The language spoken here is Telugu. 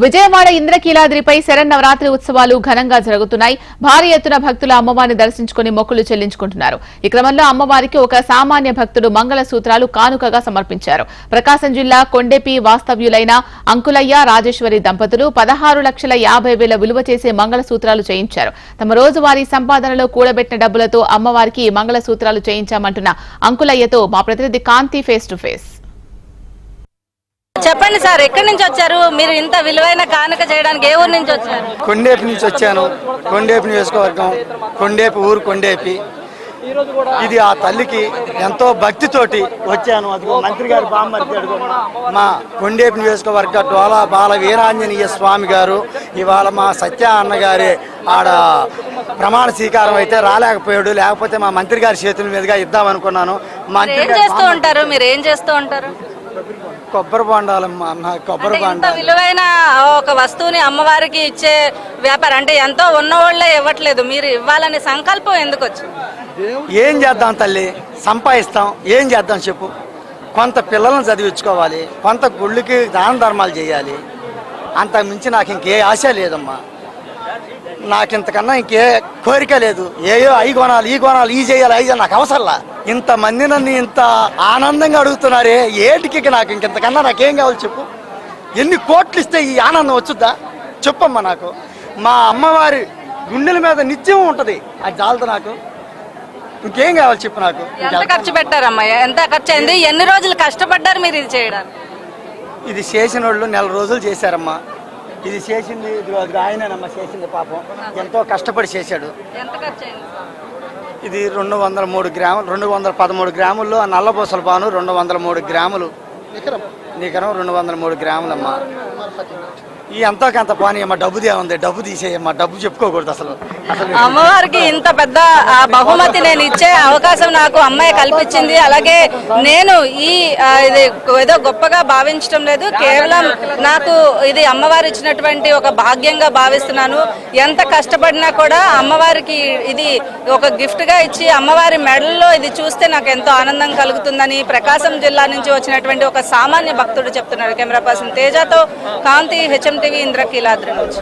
విజయవాడ ఇంద్రకీలాద్రిపై శరన్నవరాత్రి ఉత్సవాలు ఘనంగా జరుగుతున్నాయి. భారీ ఎత్తున భక్తులు అమ్మవారిని దర్శించుకుని మొక్కులు చెల్లించుకుంటున్నారు. ఈ క్రమంలో అమ్మవారికి ఒక సామాన్య భక్తుడు మంగళ సూత్రాలు కానుకగా సమర్పించారు. ప్రకాశం జిల్లా కొండెపి వాస్తవ్యులైన అంకులయ్య రాజేశ్వరి దంపతులు పదహారు లక్షల యాభై వేల విలువ చేసే మంగళ సూత్రాలు చేయించారు. తమ రోజువారీ సంపాదనలో కూడబెట్టిన డబ్బులతో అమ్మవారికి మంగళ సూత్రాలు చేయించామంటున్న అంకులయ్యతో మా ప్రతినిధి కాంతి ఫేస్ టు ఫేస్ చెప్పండి సార్ ఎక్కడి నుంచి వచ్చారు? మీరు ఇంత విలువైన కానుక చేయడానికి ఏ ఊరు నుంచి వచ్చారు? కొండేపి నుంచి వచ్చాను. కొండేపి నియోజకవర్గం కొండేపి ఊరు కొండేపి. ఇది ఆ తల్లికి ఎంతో భక్తితోటి వచ్చాను. అదిగో మంత్రి గారు బామ్మర్ది అడుగు. మా కొండేపి నియోజకవర్గ డోలా బాల వీరాంజనేయ స్వామి గారు ఇవాళ మా సత్య అన్న గారి ఆడ ప్రమాణ స్వీకారం అయితే రాలేకపోయాడు. లేకపోతే మా మంత్రి గారి చేతుల మీదుగా ఇద్దామనుకున్నాను. మంత్రి ఏం గారు చేస్తూ ఉంటారు? మీరు ఏం చేస్తూ ఉంటారు? కొబ్బరి బొండాలమ్మా అన్న కొబ్బరి బొండాలు. విలువైన ఒక వస్తువుని అమ్మవారికి ఇచ్చే వ్యాపారం అంటే ఎంతో ఉన్నవాళ్ళే ఇవ్వట్లేదు. మీరు ఇవ్వాలనే సంకల్పం ఎందుకు వచ్చింది? ఏం చేద్దాం తల్లి? సంపాదిస్తాం. ఏం చేద్దాం చెప్పు? కొంత పిల్లలను చదివించుకోవాలి. కొంత గుళ్ళకి దాన ధర్మాలు చేయాలి. అంతకు మించి నాకు ఇంకే ఆశ లేదమ్మా. నాకు ఇంతకన్నా ఇంకే కోరిక లేదు. ఏయో అయి కొనాలి ఈ కొనాలి ఈ చేయాలి అయి నాకు అవసరంలా. ఇంతమంది నన్ను ఇంత ఆనందంగా అడుగుతున్నారే ఏటికి నాకు ఇంకెంతకన్నా నాకేం కావాలి చెప్పు. ఎన్ని కోట్లు ఇస్తే ఈ ఆనందం వచ్చుద్దా? చెప్పమ్మా నాకు. మా అమ్మవారి గుండెల మీద నిత్యం ఉంటుంది. అది చాలదు నాకు. ఇంకేం కావాలి చెప్పు నాకు. ఎంత ఖర్చు పెట్టారమ్మా? ఎంత ఖర్చు అయింది ఎన్ని రోజులు కష్టపడ్డారు మీరు ఇది చేయడానికి? ఇది చేసిన వాళ్ళు నెల రోజులు చేశారమ్మా. ఇది చేసింది ఆయనేనమ్మా చేసింది పాపం. ఎంతో కష్టపడి చేశాడు. ఇది రెండు వందల మూడు గ్రాములు రెండు వందల పదమూడు గ్రాముల్లో ఆ నల్లబూసల పాను రెండు వందల మూడు గ్రాములు. నికరం రెండు వందల మూడు గ్రాములమ్మా. ఈ ఎంతో కొంత పానీ అమ్మా డబ్బుదే ఉంది డబ్బు తీసేయమ్మా డబ్బు చెప్పుకోకూడదు అసలు. అమ్మవారికి ఇంత పెద్ద ఆ బహుమతి నేను ఇచ్చే అవకాశం నాకు అమ్మాయి కల్పించింది. అలాగే నేను ఈ ఇది ఏదో గొప్పగా భావించడం లేదు. కేవలం నాకు ఇది అమ్మవారు ఇచ్చినటువంటి ఒక భాగ్యంగా భావిస్తున్నాను. ఎంత కష్టపడినా కూడా అమ్మవారికి ఇది ఒక గిఫ్ట్గా ఇచ్చి అమ్మవారి మెడల్లో ఇది చూస్తే నాకు ఎంతో ఆనందం కలుగుతుందని ప్రకాశం జిల్లా నుంచి వచ్చినటువంటి ఒక సామాన్య భక్తుడు చెప్తున్నారు కెమెరా పర్సన్ తేజతో కాంతి హెచ్ఎం టీవీ ఇంద్రకీలాద్రి నుంచి